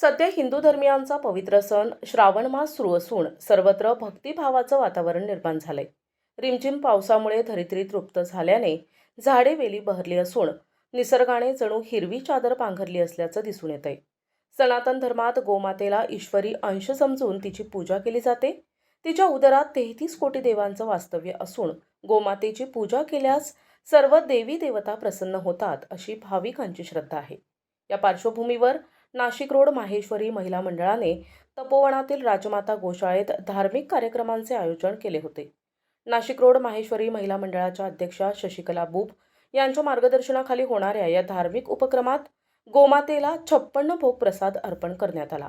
सध्या हिंदू धर्मियांचा पवित्र सण श्रावण मास सुरू असून सर्वत्र भक्तिभावाचं वातावरण निर्माण झालंय. रिमझिम पावसामुळे धरित्री तृप्त झाल्याने झाडे वेली बहरली असून निसर्गाने जणू हिरवी चादर पांघरली असल्याचं दिसून येतंय. सनातन धर्मात गोमातेला ईश्वरी अंश समजून तिची पूजा केली जाते. तिच्या उदरात तेहतीस कोटी देवांचं वास्तव्य असून गोमातेची पूजा केल्यास सर्व देवी देवता प्रसन्न होतात अशी भाविकांची श्रद्धा आहे. या पार्श्वभूमीवर नाशिक रोड माहेश्वरी महिला मंडळाने तपोवनातील राजमाता गोशाळेत धार्मिक कार्यक्रमांचे आयोजन केले होते. नाशिक रोड माहेश्वरी महिला मंडळाच्या अध्यक्षा शशिकला बुप यांच्या मार्गदर्शनाखाली होणाऱ्या या धार्मिक उपक्रमात गोमातेला छप्पन्न भोग प्रसाद अर्पण करण्यात आला.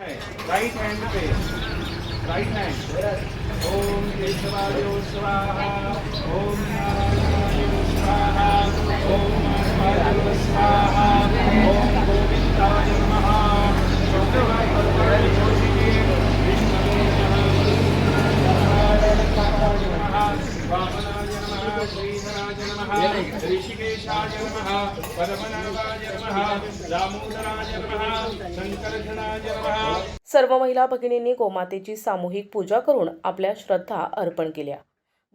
right hand face, right hand. Yes. Om Kesavayo Swaha, Om Narayanayo नमः सर्व महिला भगिनींनी गोमातेची सामूहिक पूजा करून आपल्या श्रद्धा अर्पण केल्या.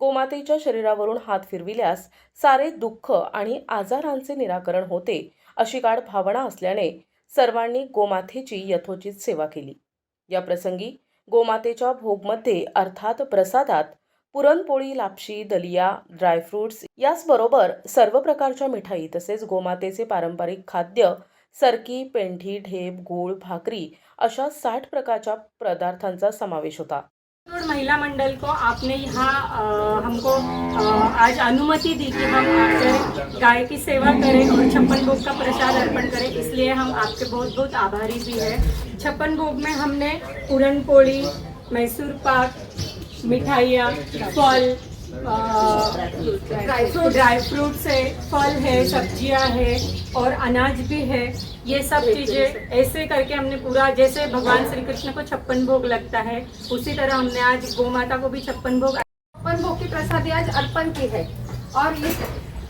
गोमातेच्या शरीरावरून हात फिरविल्यास सारे दुःख आणि आजारांचे निराकरण होते अशी गाढ भावना असल्याने सर्वांनी गोमातेची यथोचित सेवा केली. या प्रसंगी गोमातेच्या भोगमध्ये अर्थात प्रसादात पुरणपोळी लापशी दलिया ड्रायफ्रुट्स याचबरोबर सर्व प्रकारच्या मिठाई तसेच गोमातेचे पारंपरिक खाद्य सरकी पेंढी ढेप गूळ भाकरी अशा साठ प्रकारच्या पदार्थांचा समावेश होता. महिला मंडल को आपने यहाँ हमको आज अनुमति दी कि हम आकर गाय की सेवा करें और छप्पन भोग का प्रसाद अर्पण करें इसलिए हम आपके बहुत बहुत आभारी भी हैं। छप्पन भोग में हमने पूरन पोड़ी मैसूर पाक मिठाइयाँ, फल ड्राई फ्रूट ड्राई फ्रूट्स है, फल है, सब्ज़ियाँ है और अनाज भी है। ये सब चीज़ें ऐसे करके हमने पूरा, जैसे भगवान श्री कृष्ण को छप्पन भोग लगता है, उसी तरह हमने आज गौ माता को भी छप्पन भोग छप्पन भोग की प्रसादी आज अर्पण की है। और इस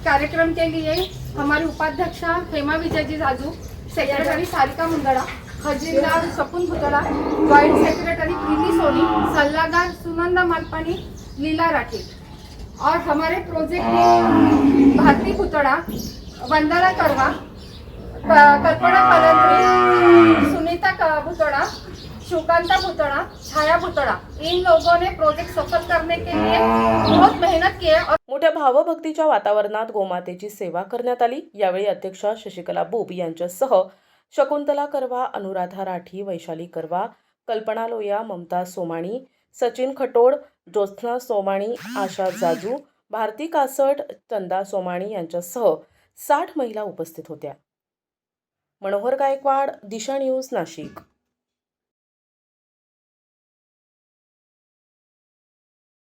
कार्यक्रम के लिए हमारे उपाध्यक्षा हेमा विजय जी राजू सेक्रेटरी सारिका मुंदड़ा खजीनदार सपून भुतड़ा जॉईंट सेक्रेटरी प्रीति सोनी सल्लागार सुनंदा मालपानी लीला राठी और हमारे प्रोजेक्ट में भारती भुतड़ा वंदना करवा कल्पना कलंत्री सुनीता क- भुतड़ा शुकांता भुतड़ा छाया भुतड़ा इन लोगों ने प्रोजेक्ट सफल करने के लिए बहुत मेहनत की है और मोठ्या भावभक्तीच्या वातावरणात गोमातेची सेवा करण्यात आली. यावेळी अध्यक्षा शशिकला बुब यांच्यासह शकुंतला करवा अनुराधा राठी वैशाली करवा कल्पना लोया ममता सोमाणी सचिन खटोड ज्योत्स्ना सोमाणी आशा जाजू भारती कासट चंदा सोमाणी यांच्यासह साठ महिला उपस्थित होत्या. मनोहर गायकवाड दिशा न्यूज नाशिक.